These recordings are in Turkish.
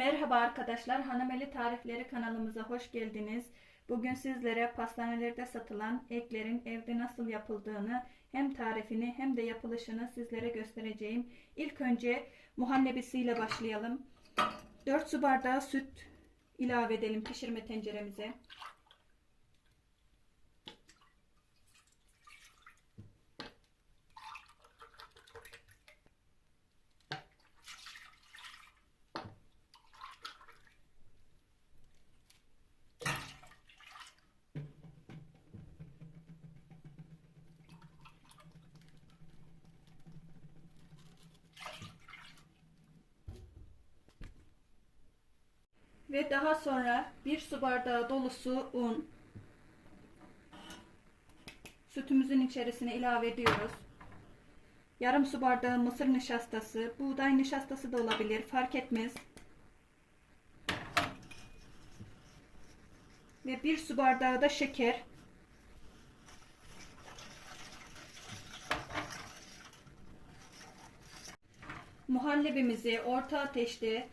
Merhaba arkadaşlar, Hanımeli Tarifleri kanalımıza hoş geldiniz. Bugün sizlere pastanelerde satılan eklerin evde nasıl yapıldığını hem tarifini hem de yapılışını sizlere göstereceğim. İlk önce muhallebisiyle başlayalım. 4 su bardağı süt ilave edelim pişirme tenceremize. Ve daha sonra 1 su bardağı dolusu un sütümüzün içerisine ilave ediyoruz. Yarım su bardağı mısır nişastası, buğday nişastası da olabilir, fark etmez. Ve 1 su bardağı da şeker. Muhallebimizi orta ateşte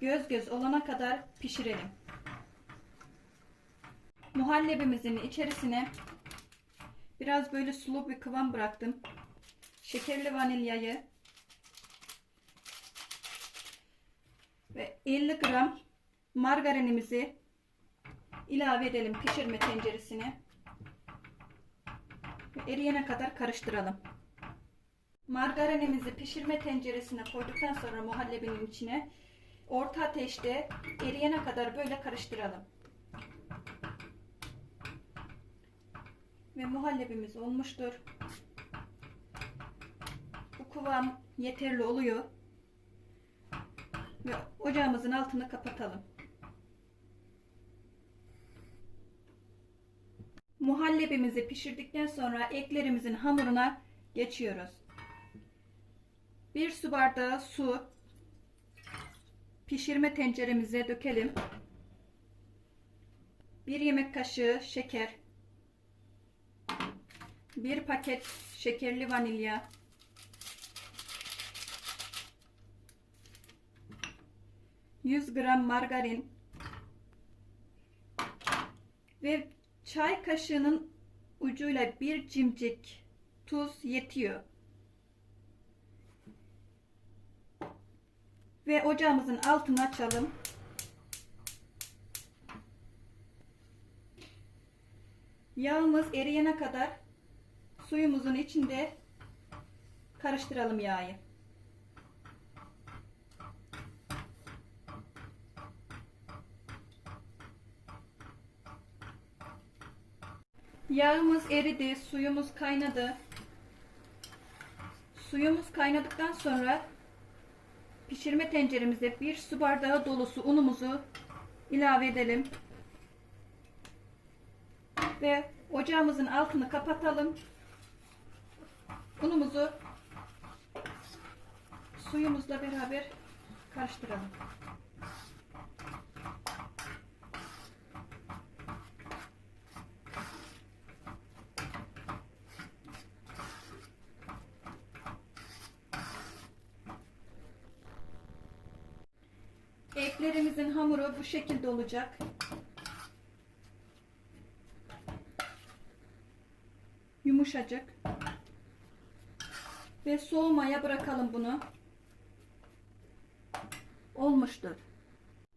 göz göz olana kadar pişirelim. Muhallebimizin içerisine biraz böyle sulu bir kıvam bıraktım. Şekerli vanilyayı ve 50 gram margarinimizi ilave edelim pişirme tenceresine. Ve eriyene kadar karıştıralım. Margarinimizi pişirme tenceresine koyduktan sonra muhallebinin içine orta ateşte eriyene kadar böyle karıştıralım. Ve muhallebimiz olmuştur. Bu kıvam yeterli oluyor. Ve ocağımızın altını kapatalım. Muhallebimizi pişirdikten sonra eklerimizin hamuruna geçiyoruz. Bir su bardağı su pişirme tenceremize dökelim. Bir yemek kaşığı şeker. Bir paket şekerli vanilya. Yüz gram margarin ve çay kaşığının ucuyla bir cimcik tuz yetiyor. Ve ocağımızın altını açalım. Yağımız eriyene kadar suyumuzun içinde karıştıralım yağı. Yağımız eridi, suyumuz kaynadı. Suyumuz kaynadıktan sonra pişirme tenceremize bir su bardağı dolusu unumuzu ilave edelim. Ve ocağımızın altını kapatalım. Unumuzu suyumuzla beraber karıştıralım. Eklerimizin hamuru bu şekilde olacak. Yumuşacık. Ve soğumaya bırakalım bunu. Olmuştur.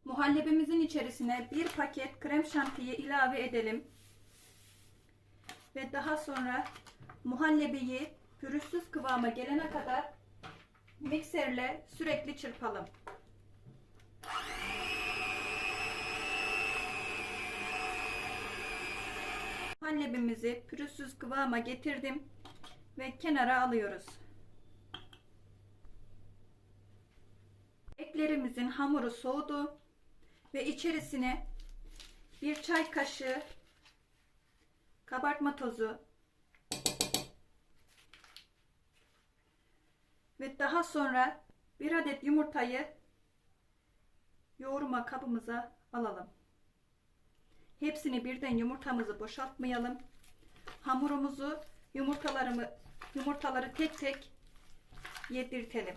Muhallebimizin içerisine bir paket krem şantiyi ilave edelim. Ve daha sonra muhallebiyi pürüzsüz kıvama gelene kadar mikserle sürekli çırpalım. Muhallebimizi pürüzsüz kıvama getirdim ve kenara alıyoruz. Eklerimizin hamuru soğudu ve içerisine bir çay kaşığı kabartma tozu ve daha sonra bir adet yumurtayı yoğurma kabımıza alalım. Hepsini birden yumurtamızı boşaltmayalım. Hamurumuzu yumurtalarımı yumurtaları tek tek yedirtelim.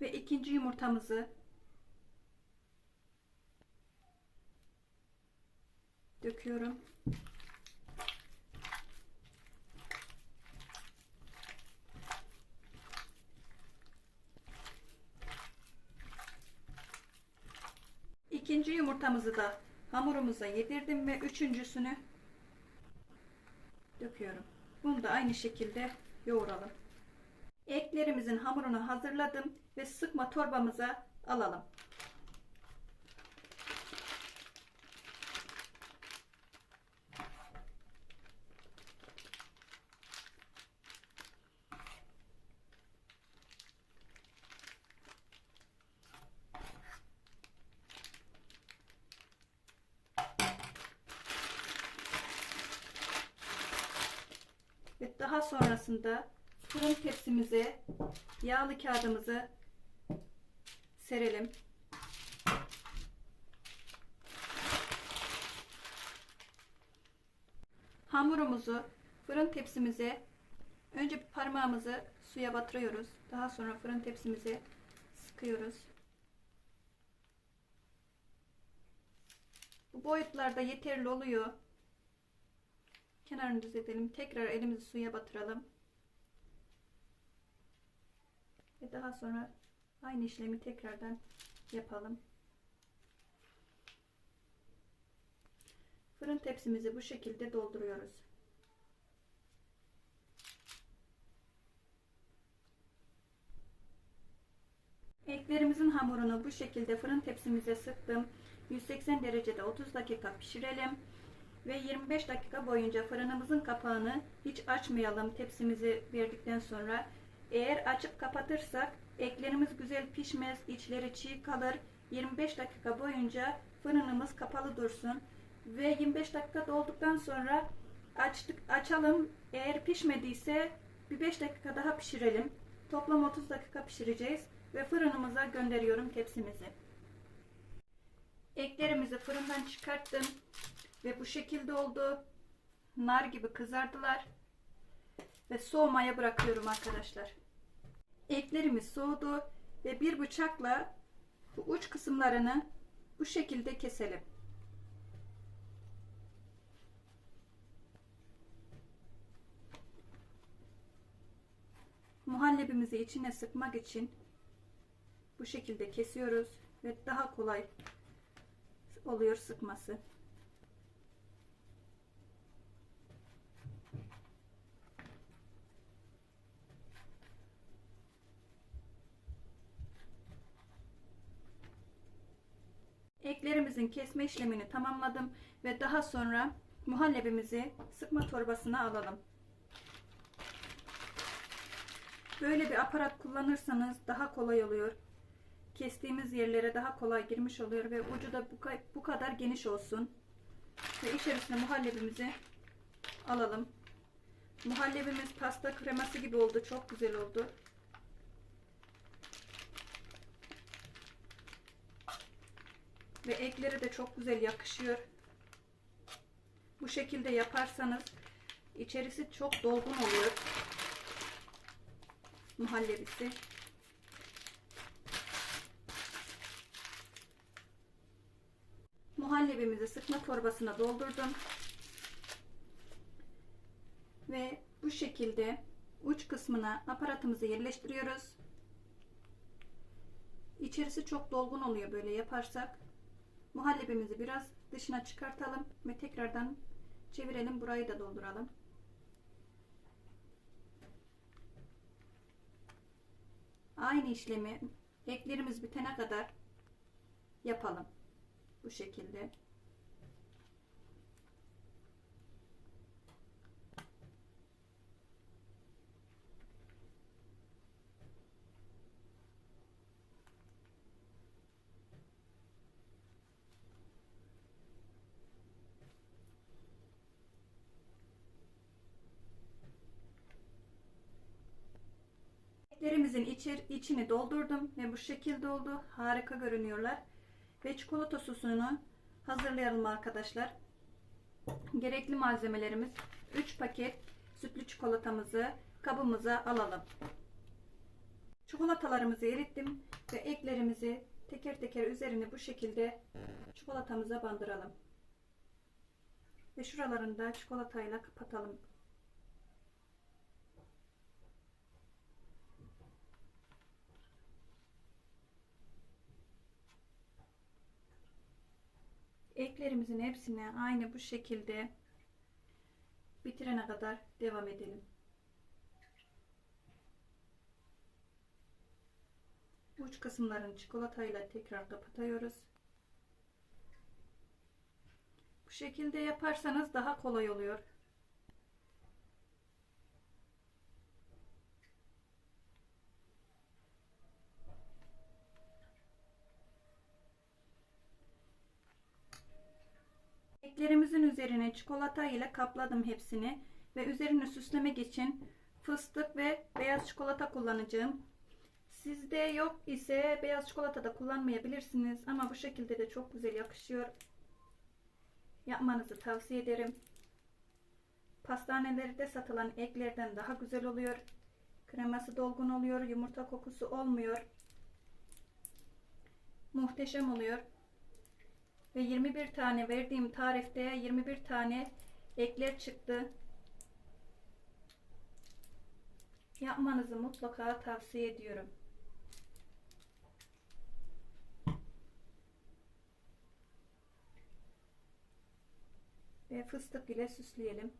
ve ikinci yumurtamızı döküyorum. İkinci yumurtamızı da hamurumuza yedirdim ve üçüncüsünü döküyorum. Bunu da aynı şekilde yoğuralım. Eklerimizin hamurunu hazırladım ve sıkma torbamıza alalım. Ve daha sonrasında fırın tepsimize yağlı kağıdımızı serelim. Hamurumuzu fırın tepsimize önce parmağımızı suya batırıyoruz. Daha sonra fırın tepsimize sıkıyoruz. Bu boyutlarda yeterli oluyor. Kenarını düzeltelim. Tekrar elimizi suya batıralım. Ve daha sonra aynı işlemi tekrardan yapalım. Fırın tepsimizi bu şekilde dolduruyoruz. Eklerimizin hamurunu bu şekilde fırın tepsimize sıktım. 180 derecede 30 dakika pişirelim ve 25 dakika boyunca fırınımızın kapağını hiç açmayalım tepsimizi verdikten sonra. Eğer açıp kapatırsak eklerimiz güzel pişmez, içleri çiğ kalır. 25 dakika boyunca fırınımız kapalı dursun ve 25 dakika dolduktan sonra açtık açalım. Eğer pişmediyse bir 5 dakika daha pişirelim. Toplam 30 dakika pişireceğiz ve fırınımıza gönderiyorum tepsimizi. Eklerimizi fırından çıkarttım. Ve bu şekilde oldu. Nar gibi kızardılar. Ve soğumaya bırakıyorum arkadaşlar. Eklerimiz soğudu. Ve bir bıçakla bu uç kısımlarını bu şekilde keselim. Muhallebimizi içine sıkmak için bu şekilde kesiyoruz ve daha kolay oluyor sıkması. Eklerimizin kesme işlemini tamamladım ve daha sonra muhallebimizi sıkma torbasına alalım. Böyle bir aparat kullanırsanız daha kolay oluyor. Kestiğimiz yerlere daha kolay girmiş oluyor ve ucu da bu kadar geniş olsun. Ve içerisine muhallebimizi alalım. Muhallebimiz pasta kreması gibi oldu. Çok güzel oldu. Ve ekleri de çok güzel yakışıyor. Bu şekilde yaparsanız içerisi çok dolgun oluyor. Muhallebisi. Muhallebimizi sıkma torbasına doldurdum. Ve bu şekilde uç kısmına aparatımızı yerleştiriyoruz. İçerisi çok dolgun oluyor böyle yaparsak. Muhallebimizi biraz dışına çıkartalım ve tekrardan çevirelim. Burayı da dolduralım. Aynı işlemi eklerimiz bitene kadar yapalım. Bu şekilde. Eklerimizin içer, içini doldurdum ve bu şekilde oldu. Harika görünüyorlar. Ve çikolata sosunu hazırlayalım arkadaşlar. Gerekli malzemelerimiz 3 paket sütlü çikolatamızı kabımıza alalım. Çikolatalarımızı erittim ve eklerimizi teker teker üzerine bu şekilde çikolatamıza bandıralım. Ve şuralarını da çikolatayla kapatalım. Eklerimizin hepsine aynı bu şekilde bitirene kadar devam edelim. Uç kısımlarını çikolatayla tekrar kapatıyoruz. Bu şekilde yaparsanız daha kolay oluyor. Eklerimizin üzerine çikolata ile kapladım hepsini ve üzerine süslemek için fıstık ve beyaz çikolata kullanacağım. Sizde yok ise beyaz çikolata da kullanmayabilirsiniz ama bu şekilde de çok güzel yakışıyor. Yapmanızı tavsiye ederim. Pastanelerde satılan eklerden daha güzel oluyor. Kreması dolgun oluyor, yumurta kokusu olmuyor. Muhteşem oluyor. Ve 21 tane verdiğim tarifte 21 tane ekler çıktı. Yapmanızı mutlaka tavsiye ediyorum. Ve fıstık ile süsleyelim.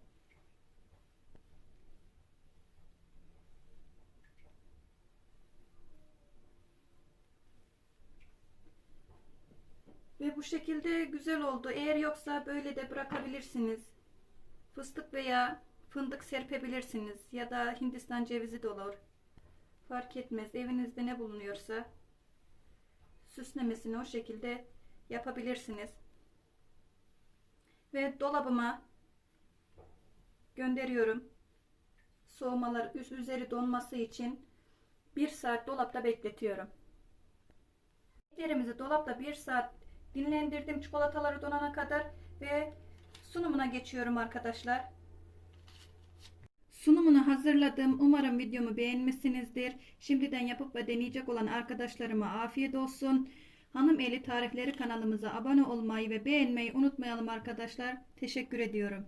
Şekilde güzel oldu. Eğer yoksa böyle de bırakabilirsiniz. Fıstık veya fındık serpebilirsiniz. Ya da Hindistan cevizi de olur. Fark etmez. Evinizde ne bulunuyorsa süslemesini o şekilde yapabilirsiniz. Ve dolabıma gönderiyorum. Soğumalar üst üzeri donması için bir saat dolapta bekletiyorum. Eklerimizi dolapta bir saat dinlendirdim çikolataları donana kadar ve sunumuna geçiyorum arkadaşlar. Sunumunu hazırladım. Umarım videomu beğenmişsinizdir. Şimdiden yapıp ve deneyecek olan arkadaşlarıma afiyet olsun. Hanım Eli Tarifleri kanalımıza abone olmayı ve beğenmeyi unutmayalım arkadaşlar. Teşekkür ediyorum.